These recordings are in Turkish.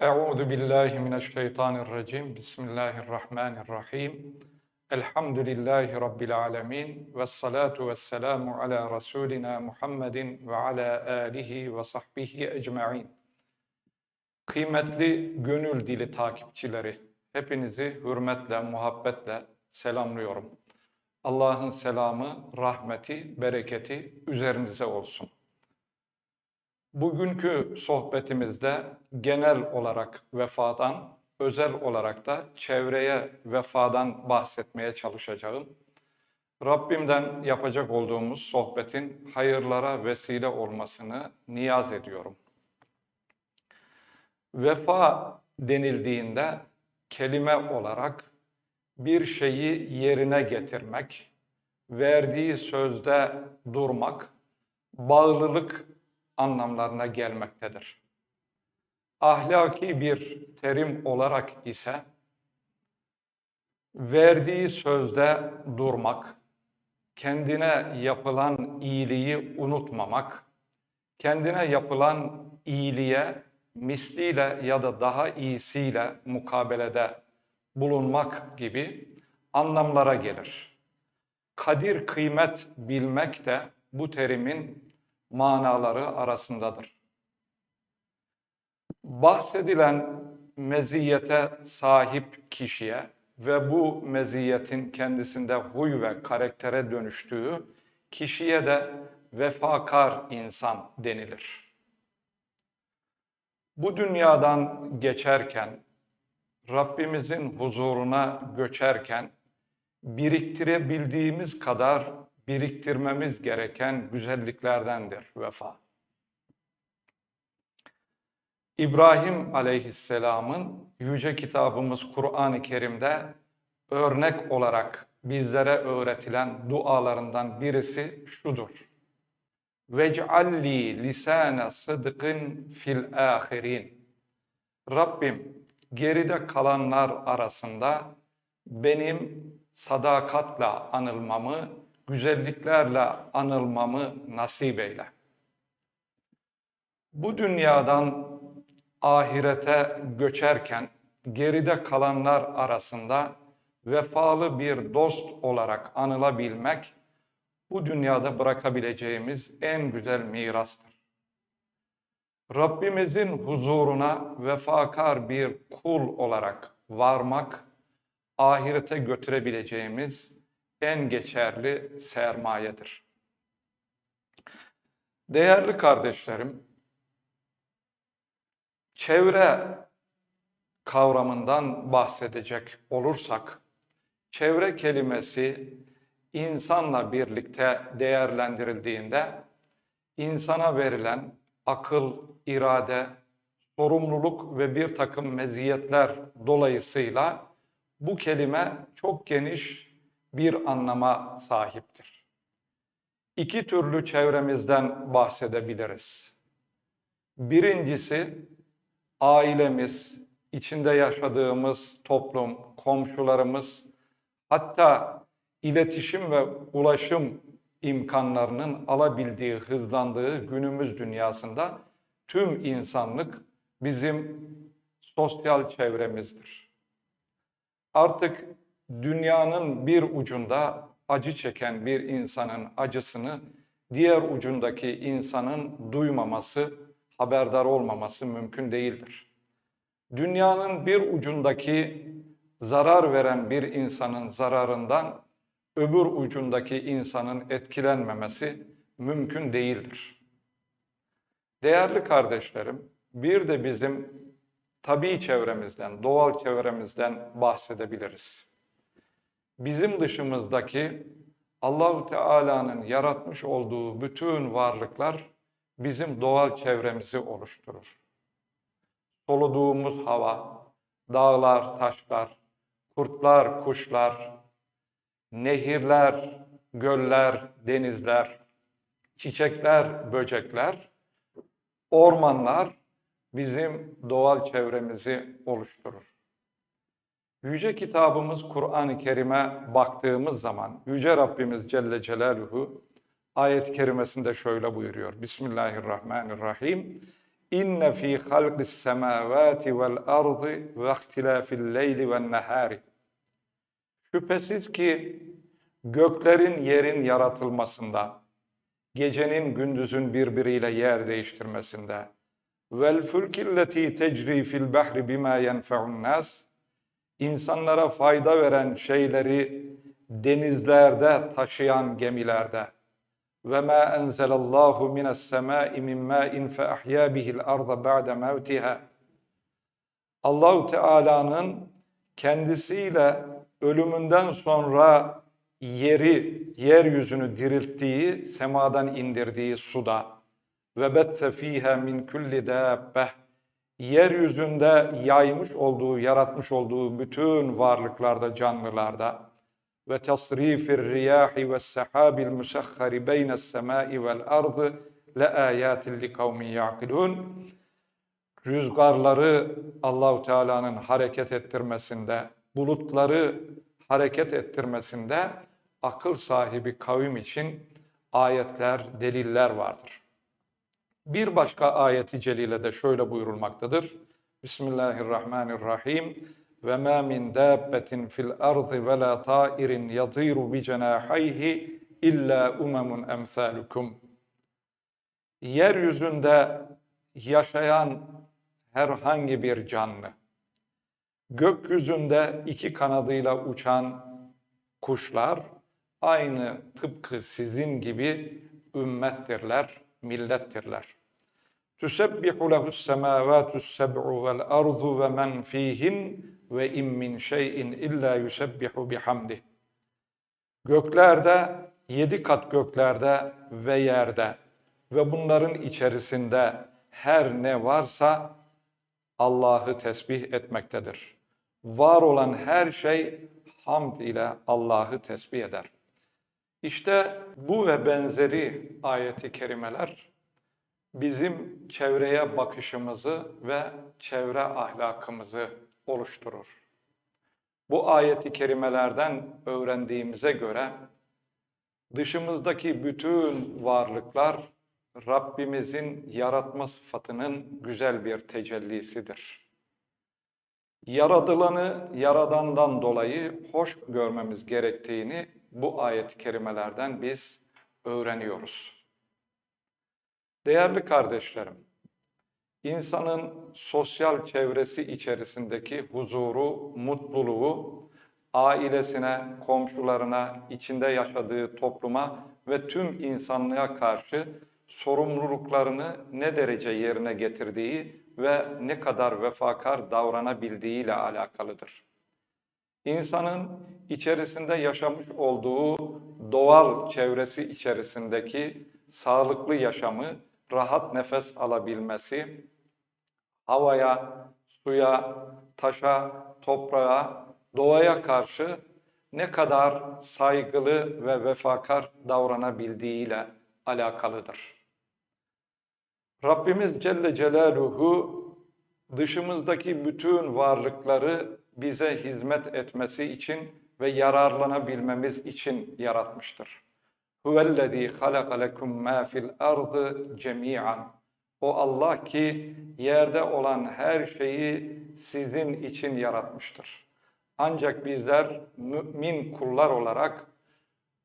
Euzu billahi mineşşeytanirracim. Bismillahirrahmanirrahim. Elhamdülillahi rabbil alamin ve salatu vesselamu ala rasulina Muhammedin ve ala alihi ve sahbihi ecmaîn. Kıymetli gönül dili takipçileri, hepinizi hürmetle, muhabbetle selamlıyorum. Allah'ın selamı, rahmeti, bereketi üzerinize olsun. Bugünkü sohbetimizde genel olarak vefadan, özel olarak da çevreye vefadan bahsetmeye çalışacağım. Rabbimden yapacak olduğumuz sohbetin hayırlara vesile olmasını niyaz ediyorum. Vefa denildiğinde kelime olarak bir şeyi yerine getirmek, verdiği sözde durmak, bağlılık anlamlarına gelmektedir. Ahlaki bir terim olarak ise verdiği sözde durmak, kendine yapılan iyiliği unutmamak, kendine yapılan iyiliğe misliyle ya da daha iyisiyle mukabelede bulunmak gibi anlamlara gelir. Kadir kıymet bilmek de bu terimin manaları arasındadır. Bahsedilen meziyete sahip kişiye ve bu meziyetin kendisinde huy ve karaktere dönüştüğü kişiye de vefakar insan denilir. Bu dünyadan geçerken, Rabbimizin huzuruna göçerken biriktirebildiğimiz kadar biriktirmemiz gereken güzelliklerdendir vefa. İbrahim aleyhisselamın yüce kitabımız Kur'an-ı Kerim'de örnek olarak bizlere öğretilen dualarından birisi şudur. Vec'alli lisane sıdkın fil ahirin. Rabbim geride kalanlar arasında benim sadakatla anılmamı, güzelliklerle anılmamı nasip eyle. Bu dünyadan ahirete göçerken geride kalanlar arasında vefalı bir dost olarak anılabilmek bu dünyada bırakabileceğimiz en güzel mirastır. Rabbimizin huzuruna vefakar bir kul olarak varmak ahirete götürebileceğimiz en geçerli sermayedir. Değerli kardeşlerim, çevre kavramından bahsedecek olursak, çevre kelimesi insanla birlikte değerlendirildiğinde insana verilen akıl, irade, sorumluluk ve bir takım meziyetler dolayısıyla bu kelime çok geniş bir anlama sahiptir. İki türlü çevremizden bahsedebiliriz. Birincisi ailemiz, içinde yaşadığımız toplum, komşularımız, hatta iletişim ve ulaşım imkanlarının alabildiği, hızlandığı günümüz dünyasında tüm insanlık bizim sosyal çevremizdir. Artık dünyanın bir ucunda acı çeken bir insanın acısını diğer ucundaki insanın duymaması, haberdar olmaması mümkün değildir. Dünyanın bir ucundaki zarar veren bir insanın zararından öbür ucundaki insanın etkilenmemesi mümkün değildir. Değerli kardeşlerim, bir de bizim tabii çevremizden, doğal çevremizden bahsedebiliriz. Bizim dışımızdaki Allahu Teala'nın yaratmış olduğu bütün varlıklar bizim doğal çevremizi oluşturur. Soluduğumuz hava, dağlar, taşlar, kurtlar, kuşlar, nehirler, göller, denizler, çiçekler, böcekler, ormanlar bizim doğal çevremizi oluşturur. Yüce kitabımız Kur'an-ı Kerim'e baktığımız zaman Yüce Rabbimiz Celle Celaluhu ayet-i kerimesinde şöyle buyuruyor. Bismillahirrahmanirrahim. İnne fi halqis semavati vel ardı ve ihtilafil leyli ven nehari. Şüphesiz ki göklerin yerin yaratılmasında, gecenin gündüzün birbiriyle yer değiştirmesinde, vel fulkilleti tecri fil bahri bima yenfe'un nas, insanlara fayda veren şeyleri denizlerde taşıyan gemilerde, ve ma enzelallahu mines semai min ma'in fe ahya bihil arda ba'de mevtiha. Allahu Teala'nın kendisiyle ölümünden sonra yeri, yeryüzünü dirilttiği, semadan indirdiği suda. Ve bette fiha min kulli dabbe yeryüzünde yaymış olduğu, yaratmış olduğu bütün varlıklarda, canlılarda ve tasrifir riyahi ve sahabil musahhari beynes semai vel ardı le ayatin li kavmin yaqilun rüzgarları Allahu Teala'nın hareket ettirmesinde, bulutları hareket ettirmesinde akıl sahibi kavim için ayetler, deliller vardır. Bir başka ayeti celile de şöyle buyurulmaktadır. Bismillahirrahmanirrahim. Ve ma min dabbetin fil ardı ve la tairin yatiru bi cenahayhi illa umemun emsalukum. Yeryüzünde yaşayan herhangi bir canlı, gökyüzünde iki kanadıyla uçan kuşlar aynı tıpkı sizin gibi ümmettirler, millettirler. Tüsebbihu lehus semavatus seb'u vel ardu ve men fihin ve in min şeyin illa yusebbihu bihamdih. Göklerde, yedi kat göklerde ve yerde ve bunların içerisinde her ne varsa Allah'ı tesbih etmektedir. Var olan her şey hamd ile Allah'ı tesbih eder. İşte bu ve benzeri ayeti kerimeler bizim çevreye bakışımızı ve çevre ahlakımızı oluşturur. Bu ayeti kerimelerden öğrendiğimize göre dışımızdaki bütün varlıklar Rabbimizin yaratma sıfatının güzel bir tecellisidir. Yaradılanı yaradandan dolayı hoş görmemiz gerektiğini bu ayet-i kerimelerden biz öğreniyoruz. Değerli kardeşlerim, insanın sosyal çevresi içerisindeki huzuru, mutluluğu, ailesine, komşularına, içinde yaşadığı topluma ve tüm insanlığa karşı sorumluluklarını ne derece yerine getirdiği ve ne kadar vefakar davranabildiği ile alakalıdır. İnsanın içerisinde yaşamış olduğu doğal çevresi içerisindeki sağlıklı yaşamı, rahat nefes alabilmesi, havaya, suya, taşa, toprağa, doğaya karşı ne kadar saygılı ve vefakar davranabildiğiyle alakalıdır. Rabbimiz Celle Celaluhu dışımızdaki bütün varlıkları bize hizmet etmesi için ve yararlanabilmemiz için yaratmıştır. Huvellezî halaka lekum mâ fil ardı cemî'an. O Allah ki yerde olan her şeyi sizin için yaratmıştır. Ancak bizler mümin kullar olarak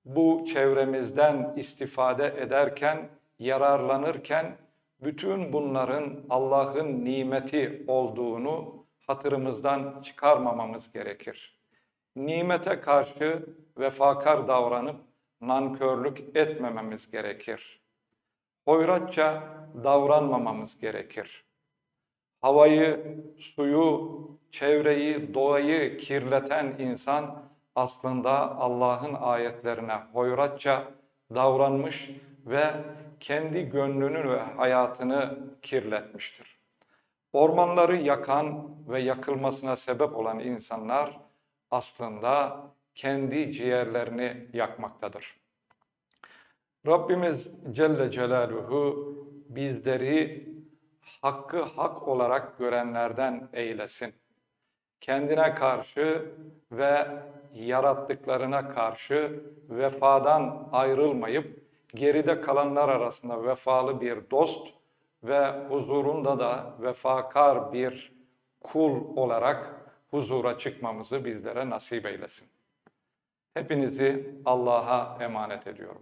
bu çevremizden istifade ederken, yararlanırken bütün bunların Allah'ın nimeti olduğunu hatırımızdan çıkarmamamız gerekir. Nimete karşı vefakar davranıp nankörlük etmememiz gerekir. Hoyratça davranmamamız gerekir. Havayı, suyu, çevreyi, doğayı kirleten insan aslında Allah'ın ayetlerine hoyratça davranmış ve kendi gönlünü ve hayatını kirletmiştir. Ormanları yakan ve yakılmasına sebep olan insanlar aslında kendi ciğerlerini yakmaktadır. Rabbimiz Celle Celaluhu bizleri hakkı hak olarak görenlerden eylesin. Kendine karşı ve yarattıklarına karşı vefadan ayrılmayıp geride kalanlar arasında vefalı bir dost ve huzurunda da vefakar bir kul olarak huzura çıkmamızı bizlere nasip eylesin. Hepinizi Allah'a emanet ediyorum.